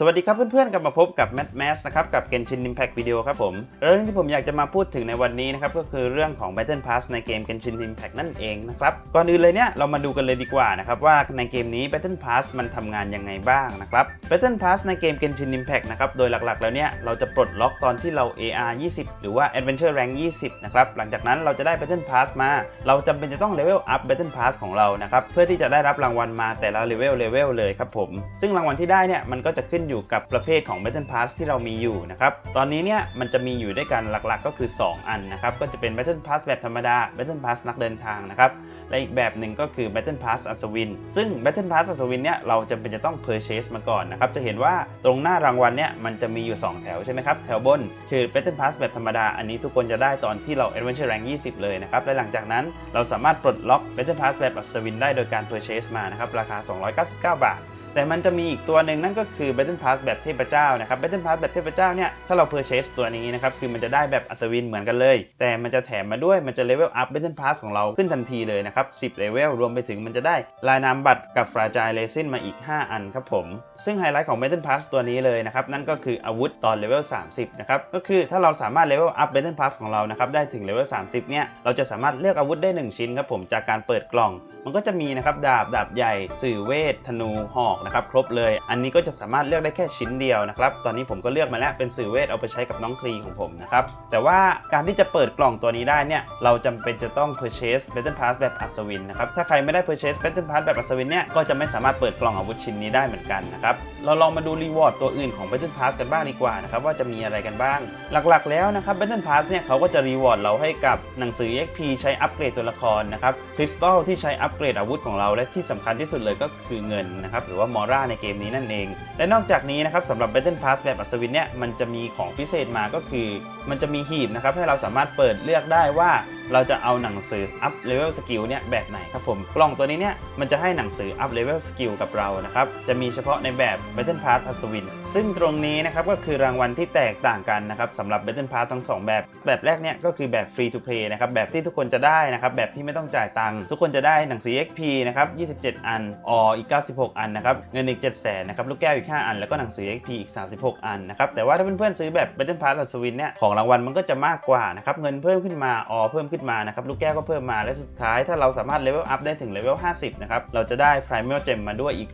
สวัสดีครับเพื่อนๆกลับมาพบกับ Mad Max นะครับกับ Genshin Impact Video ครับผมเรื่องที่ผมอยากจะมาพูดถึงในวันนี้นะครับก็คือเรื่องของ Battle Pass ในเกม Genshin Impact นั่นเองนะครับก่อนอื่นเลยเนี่ยเรามาดูกันเลยดีกว่านะครับว่าในเกมนี้ Battle Pass มันทำงานยังไงบ้างนะครับ Battle Pass ในเกม Genshin Impact นะครับโดยหลักๆ แล้วเนี่ยเราจะปลดล็อกตอนที่เรา AR 20 หรือว่า Adventure Rank 20 นะครับหลังจากนั้นเราจะได้ Battle Pass มา เราจำเป็นจะต้อง Level Up Battle Pass ของเรานะครับเพื่อที่จะได้รับรางวัลมาแต่ละ Level Level เลยครับผมซึ่งรางวัลที่ได้เนี่ยมันก็จะขึ้นอยู่กับประเภทของ Battle Pass ที่เรามีอยู่นะครับ ตอนนี้เนี่ยมันจะมีอยู่ด้วยกันหลักๆ ก็คือ 2 อันนะครับ ก็จะเป็น Battle Pass แบบธรรมดา Battle Pass นักเดินทางนะครับ และอีกแบบหนึ่งก็คือ Battle Pass อัศวิน ซึ่ง Battle Pass อัศวินเนี่ยเราจำเป็นจะต้อง Purchase มาก่อนนะครับ จะเห็นว่าตรงหน้ารางวัลเนี่ยมันจะมีอยู่ 2 แถวใช่ไหมครับ แถวบนคือ Battle Pass แบบธรรมดา อันนี้ทุกคนจะได้ตอนที่เรา Adventure Rank 20 เลยนะครับ และหลังจากนั้นเราสามารถปลดล็อก Battle Pass แบบอัศวินได้โดยการ Purchase มานะครับ ราคา 299 บาท แต่มันจะมีอีกตัวหนึ่งนั่นก็คือ Battle Pass แบบเทพเจ้านะครับ Battle Pass แบบเทพเจ้าเนี่ยถ้าเรา purchase ตัวนี้นะครับคือมันจะได้แบบอัศวินเหมือนกันเลย แต่มันจะแถมมาด้วยมันจะ level up Battle Pass ของเราขึ้นทันทีเลยนะครับ 10 level รวมไปถึงมันจะได้ลายนามบัตรกับ Fragile Resin มาอีก 5 อันครับผม ซึ่งไฮไลท์ของ Battle Pass ตัวนี้เลยนะครับนั่นก็คืออาวุธตอน level 30 นะครับก็คือถ้าเราสามารถ level up Battle Pass ของเรานะครับได้ถึง level 30 เนี่ยเราจะสามารถเลือกอาวุธได้ 1 ชิ้นครับผมจากการเปิดกล่อง มันก็จะมีนะครับดาบดาบใหญ่สื่อเวทธนูหอกนะครับครบเลย อันนี้ก็จะสามารถเลือกได้แค่ชิ้นเดียวนะครับ ตอนนี้ผมก็เลือกมาแล้วเป็นสื่อเวทเอาไปใช้กับน้องครีของผมนะครับ แต่ว่าการที่จะเปิดกล่องตัวนี้ได้เนี่ย เราจำเป็นจะต้อง purchase battle pass แบบอัศวินนะครับ ถ้าใครไม่ได้ purchase battle pass แบบอัศวินเนี่ย ก็จะไม่สามารถเปิดกล่องอาวุธชิ้นนี้ได้เหมือนกันนะครับ เราลองมาดูรีวอร์ดตัวอื่นของ battle pass กันบ้างดีกว่านะครับว่าจะมีอะไรกันบ้าง หลักๆ แล้วนะครับ battle pass เนี่ยเขาก็จะรีวอร์ดเราให้กับหนังสือ XP ใช้อัปเกรดตัวละครนะครับคริสตัลที่ใช้อัปเกรดอาวุธของเราและที่สำคัญที่สุดเลยก็คือเงินนะครับหรือว่ามอร่าในเกมนี้นั่นเอง และนอกจากนี้นะครับสำหรับ Battle Pass แบบอัศวินเนี่ยมันจะมีของพิเศษมาก็คือ มันจะมีหีบนะครับให้เราสามารถเปิดเลือกได้ว่าเราจะเอาหนังสือ up level skill เนี่ยแบบไหนครับผมกล่องตัวนี้เนี่ยมันจะให้หนังสือ up level skill กับเรานะครับจะมีเฉพาะในแบบ Battle Pass อัศวิน ซึ่งตรงนี้นะครับก็คือรางวัลที่แตกต่างกันนะครับสำหรับ Battle Pass ทั้งสองแบบ แบบแรกเนี่ยก็คือแบบ free to play นะครับแบบที่ทุกคนจะได้นะครับแบบที่ไม่ต้องจ่ายตังค์ทุกคนจะได้หนังสือ XP นะครับ27 อันออีก 96 อันนะครับเงินอีก 7 0 0 0 0นะครับลูกแก้วอีก 5 อัน แล้วก็หนังสือ XP อีก 36 อันนะครับแต่ว่าถ้าเพื่อนๆซื้อแบบ Battle Pass อัศวินเนี่ยของรางวัลมันก็จะมากกว่านะครับเงินเพิ่มขึ้นมาออเพิ่มขึ้นมานะครับลูกแก้วก็เพิ่มมาและสุดท้ายถ้าเราสามารถเลเวลอัพได้ถึงเลเวล50นะครับเราจะได้ Primal Gem มาด้วยอีก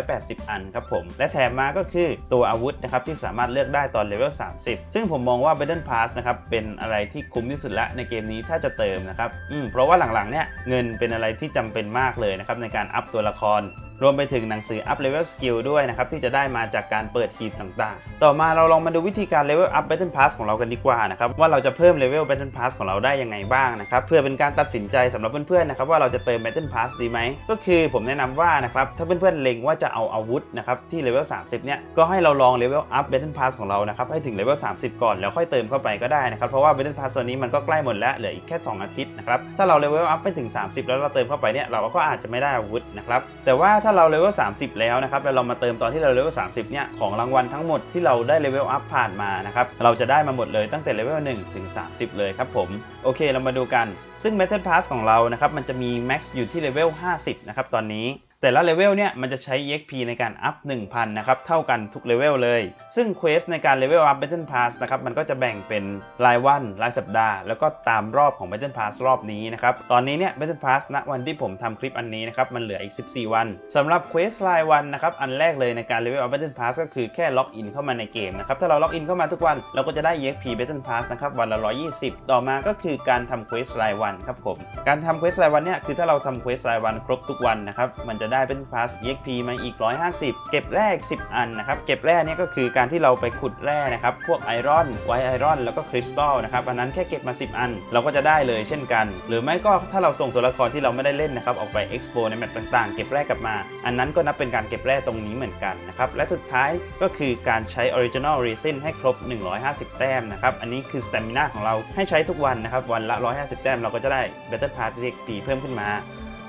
680 อันครับผมและแถมมาก็คือตัวอาวุธนะครับที่สามารถเลือกได้ตอนเลเวล30 ซึ่งผมมองว่า Battle Pass นะครับเป็นอะไรที่คุ้มที่สุดละในเกมนี้ถ้าจะเติมนะครับอืมเพราะว่าหลังๆเนี่ยเงินเป็นอะไรที่จำเป็นมากเลยนะครับในการอัพตัวละคร รวมไปถึงหนังสือ Up Level Skill ด้วยนะครับที่จะได้มาจากการเปิดฮีทต่างๆ ต่อมาเราลองมาดูวิธีการ Level Up Battle Pass ของเรากันดีกว่านะครับว่าเราจะเพิ่ม Level Battle Pass ของเราได้ยังไงบ้างนะครับเพื่อเป็นการตัดสินใจสำหรับเพื่อนๆนะครับว่าเราจะเติม Battle Pass ดีไหมก็คือผมแนะนำว่านะครับถ้าเพื่อนๆเล็งว่าจะเอาอาวุธนะครับที่ Level 30เนี่ยก็ให้เราลอง Level Up Battle Pass ของเรานะครับให้ถึง Level 30 ก่อนแล้วค่อยเติมเข้าไปก็ได้นะครับเพราะว่า Battle Pass ตัวนี้มันก็ใกล้หมดแล้วเหลืออีกแค่ 2 อาทิตย์นะครับถ้าเรา Level Up ไปถึง 30 แล้วเราเติมเข้าไปเนี่ยเราก็อาจจะไม่ได้อาวุธนะครับแต่ว่าถ้าเราเลเวล30 แล้วนะครับแล้วเรามาเติมตอนที่เราเลเวล30 เนี่ย ของรางวัลทั้งหมดที่เราได้เลเวลอัพผ่านมานะครับ เราจะได้มาหมดเลยตั้งแต่เลเวล1ถึง 30 เลยครับผม โอเคเรามาดูกัน ซึ่ง Method Pass ของเรานะครับ มันจะมี Max อยู่ที่เลเวล50 นะครับตอนนี้ แต่ละเลเวลเนี่ยมันจะใช้ EXP ในการอัพ 1,000 นะครับ เท่ากันทุกเลเวลเลย ซึ่งเควสในการเลเวลอัพ Battle Pass นะครับ มันก็จะแบ่งเป็นรายวัน รายสัปดาห์ แล้วก็ตามรอบของ Battle Pass รอบนี้นะครับ ตอนนี้เนี่ย Battle Pass ณวันที่ผมทำคลิปอันนี้นะครับ มันเหลืออีก 14 วันสำหรับเควสรายวันนะครับ อันแรกเลยในการเลเวลอัพ Battle Pass ก็คือแค่ล็อกอินเข้ามาในเกมนะครับ ถ้าเราล็อกอินเข้ามาทุกวัน เราก็จะได้ EXP Battle Pass นะครับ วันละ 120 ต่อมาก็คือการทำเควสรายวันครับผม การทำเควสรายวันเนี่ย คือถ้าเราทำเควสรายวันครบทุกวันนะครับ มันจะได้ Battle Pass EXP มาอีก 150 เก็บแร่อีก10 อันนะครับ เก็บแร่เนี่ยก็คือการที่เราไปขุดแร่นะครับ พวกไอรอน ไวไอรอน แล้วก็คริสตัลนะครับ อันนั้นแค่เก็บมา 10 อัน เราก็จะได้เลยเช่นกัน หรือไม่ก็ถ้าเราส่งตัวละครที่เราไม่ได้เล่นนะครับ ออกไปเอ็กซ์โปในแมปต่างๆ เก็บแร่กลับมา อันนั้นก็นับเป็นการเก็บแร่ตรงนี้เหมือนกันนะครับ และสุดท้ายก็คือการใช้ Original Resin ให้ครบ 150 แต้มนะครับ อันนี้คือ Stamina ของเราให้ใช้ทุกวันนะครับ วันละ 150 แต้มเราก็จะได้ Battle Pass EXP เพิ่มขึ้นมา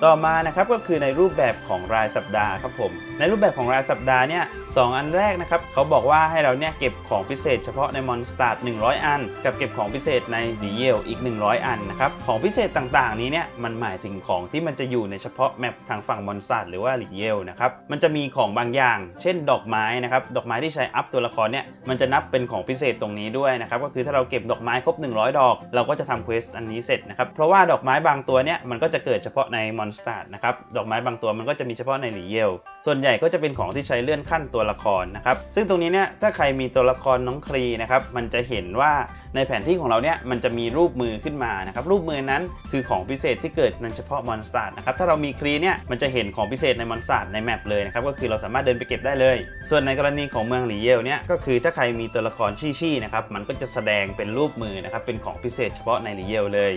ต่อมานะครับก็คือในรูปแบบของรายสัปดาห์ครับผม ในรูปแบบของรายสัปดาห์เนี่ยสองอันแรกนะครับเขาบอกว่าให้เราเนี่ยเก็บของพิเศษเฉพาะในมอนสตาร์100 อัน กับเก็บของพิเศษในดีเยลอีก 100 อันนะครับของพิเศษต่างๆ นี้เนี่ยมันหมายถึงของที่มันจะอยู่ในเฉพาะแมปทางฝั่งมอนสตาร์หรือว่าดีเยลนะครับมันจะมีของบางอย่าง เช่น ดอกไม้นะครับดอกไม้ที่ใช้อัพตัวละครเนี่ยมันจะนับเป็นของพิเศษตรงนี้ด้วยนะครับก็คือถ้าเราเก็บดอกไม้ครบ 100 ดอก เราก็จะทำเควสอันนี้เสร็จนะครับเพราะว่าดอกไม้บางตัวเนี่ยมันก็จะเกิดเฉพาะในมอนสตาร์นะครับดอกไม้บางตัวมันก็จะมีเฉพาะในดีเยลส่วนใหญ่ก็จะเป็นของที่ใช้เลื่อนขั้นตัวละครนะครับ ซึ่งตรงนี้เนี่ยถ้าใครมีตัวละครน้องครีนะครับ มันจะเห็นว่าในแผนที่ของเราเนี่ยมันจะมีรูปมือขึ้นมานะครับ รูปมือนั้นคือของพิเศษที่เกิดในเฉพาะมอนสตาร์นะครับ ถ้าเรามีครีเนี่ยมันจะเห็นของพิเศษในมอนสตาร์ในแมปเลยนะครับ ก็คือเราสามารถเดินไปเก็บได้เลย ส่วนในกรณีของเมืองหลีเยลเนี่ยก็คือถ้าใครมีตัวละครชี่ๆนะครับมันก็จะแสดงเป็นรูปมือนะครับเป็นของพิเศษเฉพาะในหลีเยลเลย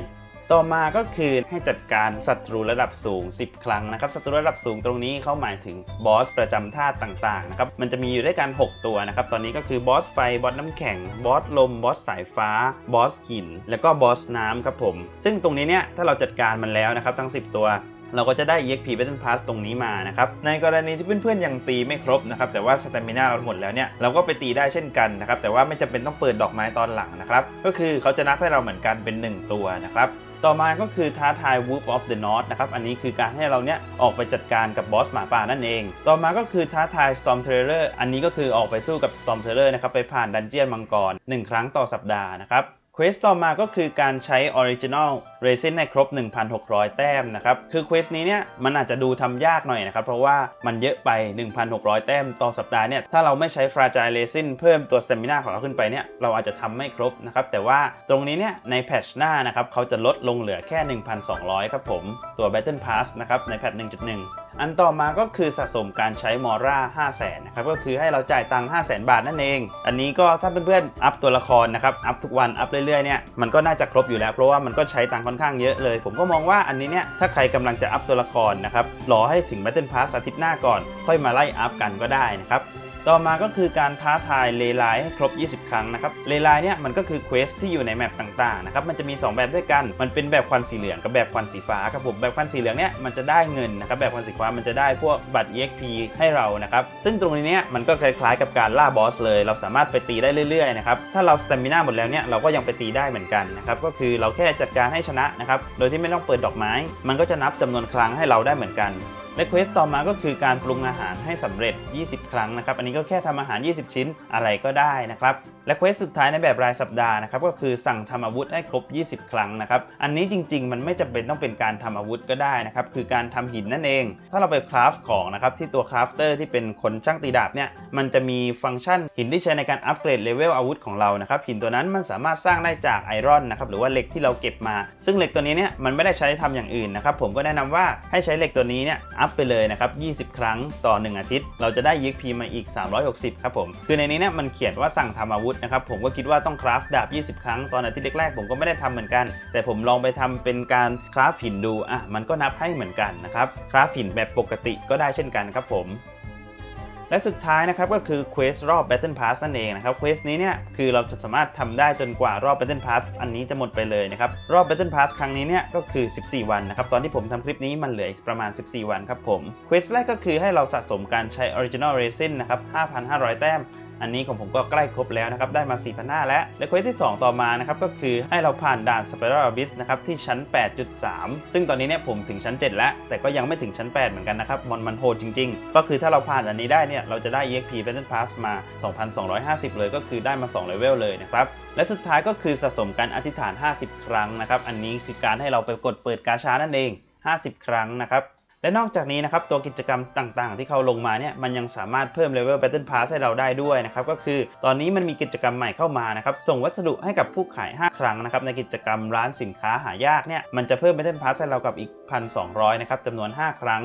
ต่อมาก็คือให้จัดการศัตรูระดับสูง 10 ครั้งนะครับศัตรูระดับสูงตรงนี้เขาหมายถึงบอสประจำธาตุต่างๆนะครับมันจะมีอยู่ด้วยกัน 6 ตัวนะครับตอนนี้ก็คือบอสไฟบอสน้ำแข็งบอสลมบอสสายฟ้าบอสหิน แล้วก็บอสน้ำครับผม ซึ่งตรงนี้เนี่ยถ้าเราจัดการมันแล้วนะครับทั้ง 10 ตัวเราก็จะได้ EXP Battle Pass ตรงนี้มานะครับ ในกรณีที่เพื่อนๆ ยังตีไม่ครบนะครับ แต่ว่าสเตมินาเราหมดแล้วเนี่ย เราก็ไปตีได้เช่นกันนะครับ แต่ว่าไม่จำเป็นต้องเปิดดอกไม้ตอนหลังนะครับ ก็คือเขาจะนับให้เราเหมือนกันเป็น 1 ตัวนะครับ ต่อมาก็คือท้าทาย Wolf of the North นะครับ อันนี้คือการให้เราเนี่ยออกไปจัดการกับบอสหมาป่านั่นเอง ต่อมาก็คือท้าทาย Storm Terror อันนี้ก็คือออกไปสู้กับ Storm Terror นะครับ ไปผ่านดันเจียนมังกร 1 ครั้งต่อสัปดาห์นะครับ เควสต่อมาก็คือการใช้ Original Resin ให้ครบ 1,600 แต้มนะครับ คือเควสนี้เนี่ยมันอาจจะดูทำยากหน่อยนะครับ เพราะว่ามันเยอะไป 1,600 แต้มต่อสัปดาห์เนี่ย ถ้าเราไม่ใช้ Fragile Resin เพิ่มตัว Stamina ของเราขึ้นไปเนี่ย เราอาจจะทำไม่ครบนะครับ แต่ว่าตรงนี้เนี่ยในแพทช์หน้านะครับเขาจะลดลงเหลือแค่ 1,200 ครับผม ตัว Battle Pass นะครับในแพท1.1 อันต่อมาก็คือสะสมการใช้มอร่า5 0 0แสนนะครับก็คือให้เราจ่ายตังค์5 0 0แสนบาทนั่นเอง อันนี้ก็ถ้าเพื่อนๆอัพตัวละครนะครับอัพทุกวันอัพเรื่อยๆเนี่ยมันก็น่าจะครบอยู่แล้วเพราะว่ามันก็ใช้ตังค์ค่อนข้างเยอะเลย ผมก็มองว่าอันนี้เนี่ยถ้าใครกำลังจะอัพตัวละครนะครับรอให้ถึง Battle Pass อาทิตย์หน้าก่อน ค่อยมาไล่อัพกันก็ได้นะครับ ต่อมาก็คือการท้าทายเลไลให้ครบ 20 ครั้งนะครับเลไลเนี่ยมันก็คือเควสที่อยู่ในแมปต่างๆนะครับมันจะมี 2 แบบด้วยกัน มันเป็นแบบควันสีเหลืองกับแบบควันสีฟ้าครับผมแบบควันสีเหลืองเนี่ยมันจะได้เงินนะครับแบบควันสีฟ้ามันจะได้พวกบัตร EXP ให้เรานะครับซึ่งตรงนี้เนี่ยมันก็คล้ายๆกับการล่าบอสเลย เราสามารถไปตีได้เรื่อยๆนะครับถ้าเราสเตมิน่าหมดแล้วเนี่ยเราก็ยังไปตีได้เหมือนกันนะครับก็คือเราแค่จัดการให้ชนะนะครับโดยที่ไม่ต้องเปิดดอกไม้ มันก็จะนับจำนวนครั้งให้เราได้เหมือนกัน และเควสต่อมาก็คือการปรุงอาหารให้สำเร็จ 20 ครั้งนะครับ อันนี้ก็แค่ทำอาหาร 20 ชิ้นอะไรก็ได้นะครับ และเควสสุดท้ายในแบบรายสัปดาห์นะครับก็คือสั่งทำอาวุธให้ครบ 20 ครั้งนะครับ อันนี้จริง ๆ มันไม่จำเป็นต้องเป็นการทำอาวุธก็ได้นะครับ คือการทำหินนั่นเอง ถ้าเราไปคราฟของนะครับที่ตัวคราฟเตอร์ที่เป็นคนช่างตีดาบเนี่ย มันจะมีฟังก์ชันหินที่ใช้ในการอัปเกรดเลเวลอาวุธของเรานะครับ หินตัวนั้นมันสามารถสร้างได้จากไอรอนนะครับหรือว่าเหล็กที่เราเก็บมา ซึ่งเหล็กตัวนี้เนี่ยมันไม่ได้ใช้ทำอย่างอื่นนะครับ ผมก็แนะนำว่าให้ใช้เหล็กตัวนี้เนี่ยอัพไปเลยนะครับ 20 ครั้งต่อ 1 อาทิตย์ เราจะได้ EXP มาอีก 360 ครับผม คือในนี้เนี่ยมันเขียนว่าสั่งทำอาวุธนะครับ ผมก็คิดว่าต้องคราฟดาบ 20 ครั้งตอนอาทิตย์แรกๆผมก็ไม่ได้ทำเหมือนกัน แต่ผมลองไปทำเป็นการคราฟหินดู อะ มันก็นับให้เหมือนกันนะครับ คราฟหินแบบปกติก็ได้เช่นกันครับผม และสุดท้ายนะครับก็คือเควสรอบ Battle Pass นั่นเองนะครับเควสนี้เนี่ยคือเราจะสามารถทำได้จนกว่ารอบ Battle Pass อันนี้จะหมดไปเลยนะครับรอบ Battle Pass ครั้งนี้เนี่ยก็คือ 14 วันนะครับตอนที่ผมทำคลิปนี้มันเหลืออีกประมาณ 14 วันครับผมเควสแรกก็คือให้เราสะสมการใช้ Original Resin นะครับ5,500 แต้ม อันนี้ของผมก็ใกล้ครบแล้วนะครับ ได้มา 4,500แล้วและเควสที่ 2 ต่อมานะครับ ก็คือให้เราผ่านด่าน Spiral Abyss นะครับ ที่ชั้น 8.3 ซึ่งตอนนี้เนี่ยผมถึงชั้น 7 แล้ว แต่ก็ยังไม่ถึงชั้น 8 เหมือนกันนะครับมันมันโหดจริง ๆ ก็คือถ้าเราผ่านอันนี้ได้เนี่ย เราจะได้ EXP Battle Pass มา 2,250 เลย ก็คือได้มา2เลเวลเลยนะครับ และสุดท้ายก็คือสะสมการอธิษฐาน 50 ครั้งนะครับ อันนี้คือการให้เราไปกดเปิดกาชานั่นเอง 50 ครั้งนะครับ และนอกจากนี้นะครับตัวกิจกรรมต่างๆ ที่เขาลงมาเนี่ยมันยังสามารถเพิ่มเลเวล Battle Pass ให้เราได้ด้วยนะครับก็คือตอนนี้มันมีกิจกรรมใหม่เข้ามานะครับส่งวัสดุให้กับผู้ขาย 5 ครั้งนะครับในกิจกรรมร้านสินค้าหายากเนี่ยมันจะเพิ่ม Battle Pass ให้เรากับอีก 1,200นะครับจำนวน 5 ครั้ง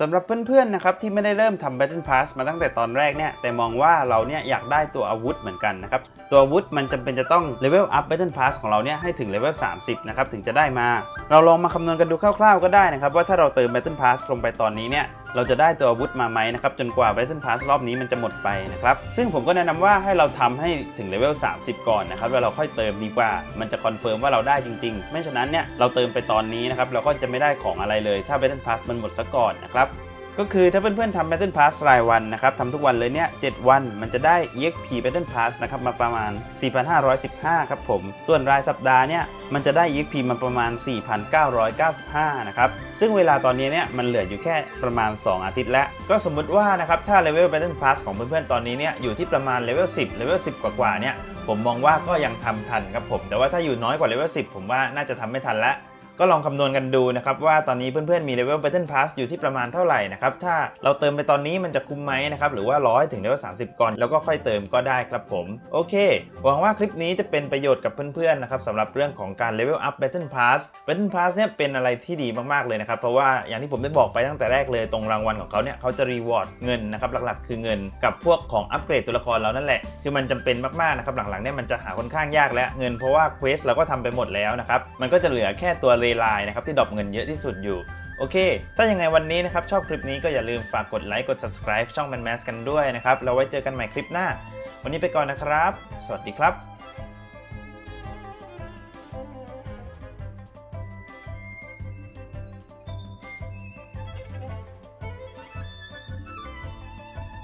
สำหรับเพื่อนๆนะครับที่ไม่ได้เริ่มทำ Battle Pass มาตั้งแต่ตอนแรกเนี่ยแต่มองว่าเราเนี่ยอยากได้ตัวอาวุธเหมือนกันนะครับตัวอาวุธมันจำเป็นจะต้องเลเวลอัพ Battle Pass ของเราเนี่ยให้ถึงเลเวล30นะครับถึงจะได้มา เราลองมาคำนวณกันดูคร่าวๆก็ได้นะครับว่าถ้าเราเติม Battle Pass ลงไปตอนนี้เนี่ยเราจะได้ตัวอาวุธมาไหมนะครับจนกว่าเวสันพาสรอบนี้มันจะหมดไปนะครับซึ่งผมก็แนะนำว่าให้เราทำให้ถึงเลเวล30 ก่อนนะครับแล้วเราค่อยเติมดีกว่า มันจะคอนเฟิร์มว่าเราได้จริง ๆ ไม่ฉะนั้นเนี่ยเราเติมไปตอนนี้นะครับเราก็จะไม่ได้ของอะไรเลย ถ้าเวสันพาสมันหมดซะก่อนนะครับ ก็คือถ้าเพื่อนๆทำ Battle Pass รายวันนะครับทำทุกวันเลยเนี่ย 7 วันมันจะได้ EXP Battle Pass นะครับมาประมาณ 4,515 ครับผม ส่วนรายสัปดาห์เนี่ยมันจะได้ EXP มาประมาณ 4,995 นะครับ ซึ่งเวลาตอนนี้เนี่ยมันเหลืออยู่แค่ประมาณ 2 อาทิตย์แล้ว ก็สมมุติว่านะครับถ้าเลเวล Battle Pass ของเพื่อนๆตอนนี้เนี่ยอยู่ที่ประมาณเลเวล10เลเวล10 กว่าๆเนี่ยผมมองว่าก็ยังทำทันครับผม แต่ว่าถ้าอยู่น้อยกว่าเลเวล10 ผมว่าน่าจะทำไม่ทันแล้ว ก็ลองคำนวณกันดูนะครับว่าตอนนี้เพื่อนๆมีเลเวล Battle Pass อยู่ที่ประมาณเท่าไหร่นะครับถ้าเราเติมไปตอนนี้มันจะคุ้มไหมนะครับหรือว่าร้อให้ถึงเลเวล30ก่อนแล้วก็ค่อยเติมก็ได้ครับผมโอเค หวังว่าคลิปนี้จะเป็นประโยชน์กับเพื่อนๆนะครับสำหรับเรื่องของการเลเวลอัพ Battle Pass Battle Pass เนี่ยเป็นอะไรที่ดีมากๆเลยนะครับเพราะว่าอย่างที่ผมได้บอกไปตั้งแต่แรกเลยตรงรางวัลของเขาเนี่ยเขาจะรีวอร์ดเงินนะครับหลักๆ คือเงินกับพวกของอัปเกรดตัวละครเรานั่นแหละคือมันจำเป็นมากๆนะครับหลังๆเนี่ยมันจะหาค่อนข้างยากแล้วเงินเพราะว่าเควสเราก็ทำไปหมดแล้วนะครับมันก็จะเหลือแค่ตัวเรไลน์นะครับที่ดรอปเงินเยอะที่สุดอยู่โอเค ถ้ายังไงวันนี้นะครับ ชอบคลิปนี้ก็อย่าลืมฝากกดไลค์กด subscribe ช่องแมนแมสกันด้วยนะครับ เราไว้เจอกันใหม่คลิปหน้า วันนี้ไปก่อนนะครับ สวัสดีครับ